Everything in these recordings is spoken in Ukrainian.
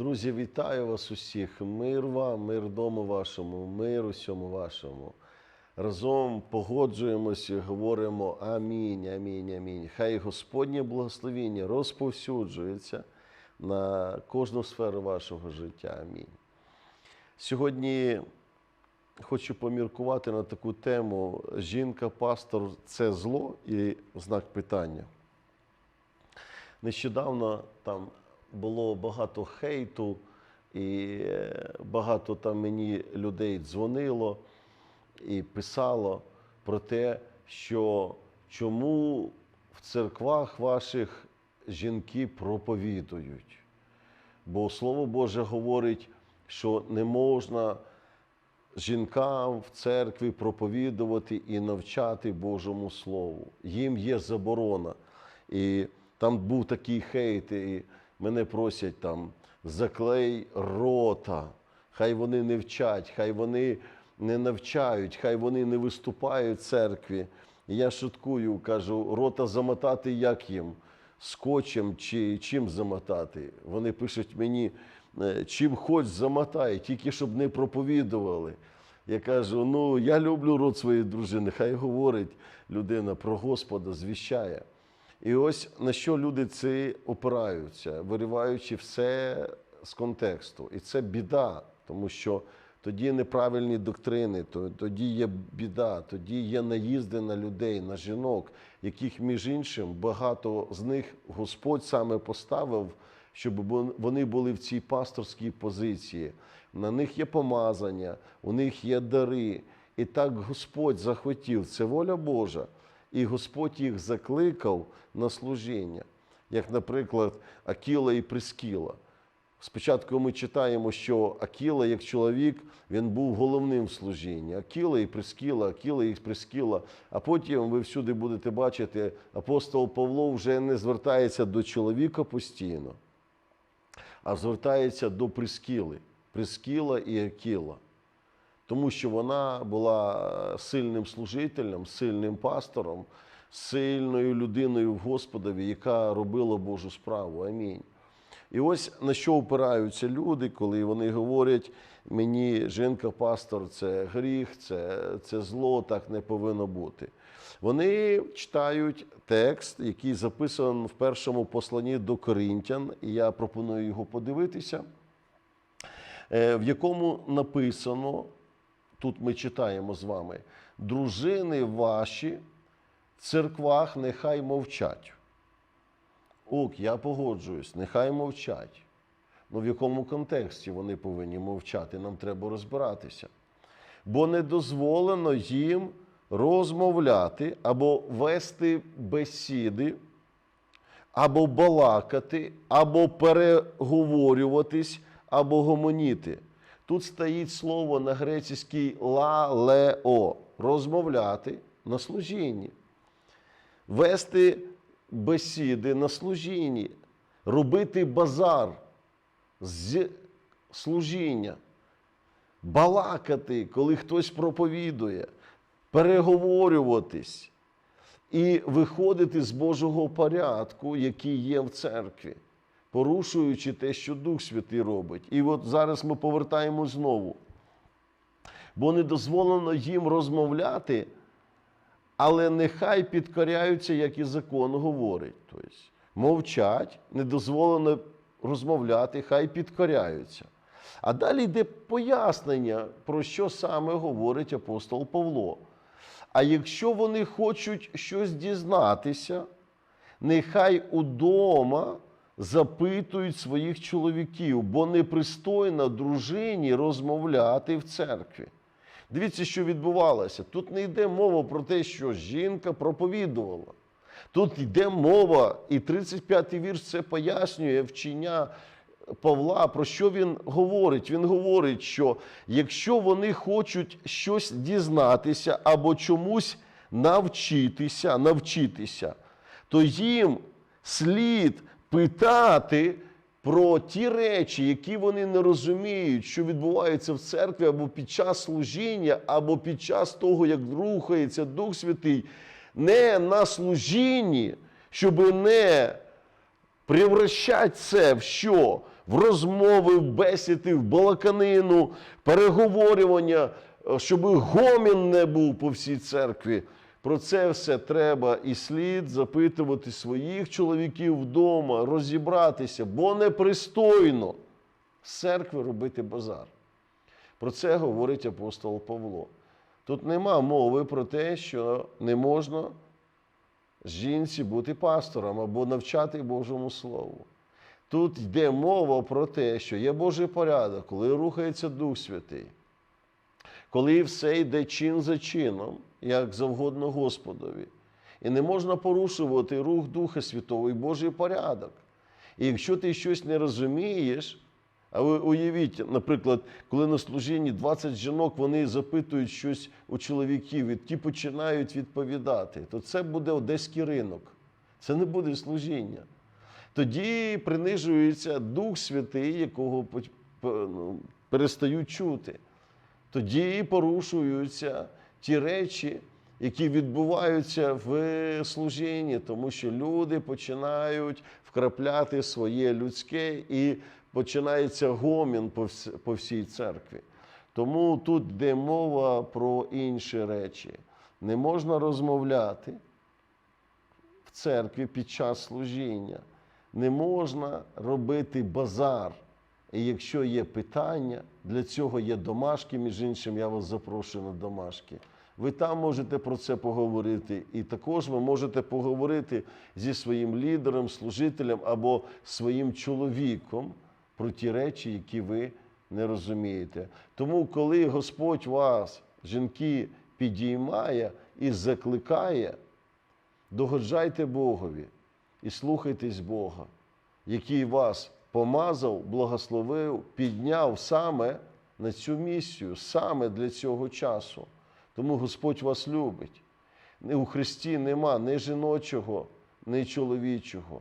Друзі, вітаю вас усіх. Мир вам, мир дому вашому, мир усьому вашому. Разом погоджуємося і говоримо амінь, амінь, амінь. Хай Господнє благословіння розповсюджується на кожну сферу вашого життя. Амінь. Сьогодні хочу поміркувати на таку тему: жінка-пастор це зло і знак питання. Нещодавно там було багато хейту, і е, багато там мені людей дзвонило і писало про те, що чому в церквах ваших жінки проповідують. Бо Слово Боже говорить, що не можна жінкам в церкві проповідувати і навчати Божому Слову. Їм є заборона. І там був такий хейт, і мене просять там заклей рота, хай вони не вчать, хай вони не навчають, хай вони не виступають в церкві. І я шуткую, кажу, рота замотати як їм? Скотчем чи чим замотати? Вони пишуть мені, «Е, чим хоч замотай, тільки щоб не проповідували. Я кажу: ну я люблю род своєї дружини, хай говорить людина про Господа, звіщає. І ось на що люди ці опираються, вириваючи все з контексту. І це біда, тому що тоді неправильні доктрини, то- тоді є біда, тоді є наїзди на людей, на жінок, яких, між іншим, багато з них Господь саме поставив, щоб вони були в цій пасторській позиції. На них є помазання, у них є дари. І так Господь захотів, це воля Божа. І Господь їх закликав на служіння, як, наприклад, Акіла і Прискіла. Спочатку ми читаємо, що Акіла, як чоловік, він був головним в служінні. Акіла і Прискіла, Акіла і Прискіла. А потім ви всюди будете бачити, апостол Павло вже не звертається до чоловіка постійно, а звертається до Прискіли. Прискіла і Акіла тому що вона була сильним служителем, сильним пастором, сильною людиною в Господові, яка робила Божу справу. Амінь. І ось на що опираються люди, коли вони говорять, мені жінка-пастор це гріх, це, це зло, так не повинно бути. Вони читають текст, який записаний в першому посланні до Коринтян, і я пропоную його подивитися, е, в якому написано, тут ми читаємо з вами, дружини ваші в церквах нехай мовчать. Ок, я погоджуюсь, нехай мовчать. Ну в якому контексті вони повинні мовчати, нам треба розбиратися. Бо не дозволено їм розмовляти або вести бесіди, або балакати, або переговорюватись, або гомоніти. Тут стоїть слово на грецькій лалео розмовляти на служінні, вести бесіди на служінні, робити базар з служіння, балакати, коли хтось проповідує, переговорюватись. І виходити з Божого порядку, який є в церкві, порушуючи те, що Дух Святий робить. І от зараз ми повертаємо знову. Бо не дозволено їм розмовляти, але нехай підкоряються, як і закон говорить. Тобто мовчать, не дозволено розмовляти, хай підкоряються. А далі йде пояснення, про що саме говорить апостол Павло. А якщо вони хочуть щось дізнатися, нехай удома запитують своїх чоловіків, бо непристойно дружині розмовляти в церкві. Дивіться, що відбувалося. Тут не йде мова про те, що жінка проповідувала. Тут йде мова, і 35-й вірш це пояснює вчення Павла, про що він говорить. Він говорить, що якщо вони хочуть щось дізнатися або чомусь навчитися, навчитися, то їм слід питати про ті речі, які вони не розуміють, що відбуваються в церкві або під час служіння, або під час того, як рухається Дух Святий, не на служінні, щоб не превращать це в що? в розмови, в бесіди, в балаканину, переговорювання, щоб гомін не був по всій церкві. Про це все треба і слід запитувати своїх чоловіків вдома, розібратися, бо непристойно з церкви робити базар. Про це говорить апостол Павло. Тут нема мови про те, що не можна жінці бути пастором або навчати Божому Слову. Тут йде мова про те, що є Божий порядок, коли рухається Дух Святий, коли все йде чин за чином, як завгодно Господові. І не можна порушувати рух Духа Святого і Божий порядок. І якщо ти щось не розумієш, а ви уявіть, наприклад, коли на служінні 20 жінок вони запитують щось у чоловіків, і ті починають відповідати, то це буде одеський ринок. Це не буде служіння. Тоді принижується Дух Святий, якого ну, перестають чути. Тоді порушуються ті речі, які відбуваються в служінні, тому що люди починають вкрапляти своє людське і починається гомін по, всій церкві. Тому тут йде мова про інші речі. Не можна розмовляти в церкві під час служіння. Не можна робити базар. І якщо є питання, для цього є домашки, між іншим, я вас запрошую на домашки. Ви там можете про це поговорити, і також ви можете поговорити зі своїм лідером, служителем або своїм чоловіком про ті речі, які ви не розумієте. Тому, коли Господь вас, жінки, підіймає і закликає, догоджайте Богові і слухайтесь Бога, який вас помазав, благословив, підняв саме на цю місію, саме для цього часу. Тому Господь вас любить. У Христі нема ні жіночого, ні чоловічого.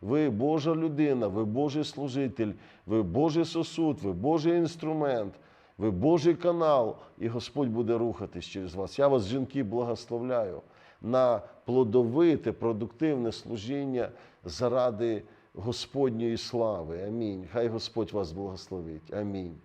Ви Божа людина, ви Божий служитель, ви Божий сосуд, ви Божий інструмент, ви Божий канал, і Господь буде рухатись через вас. Я вас, жінки, благословляю на плодовите, продуктивне служіння заради Господньої слави. Амінь. Хай Господь вас благословить. Амінь.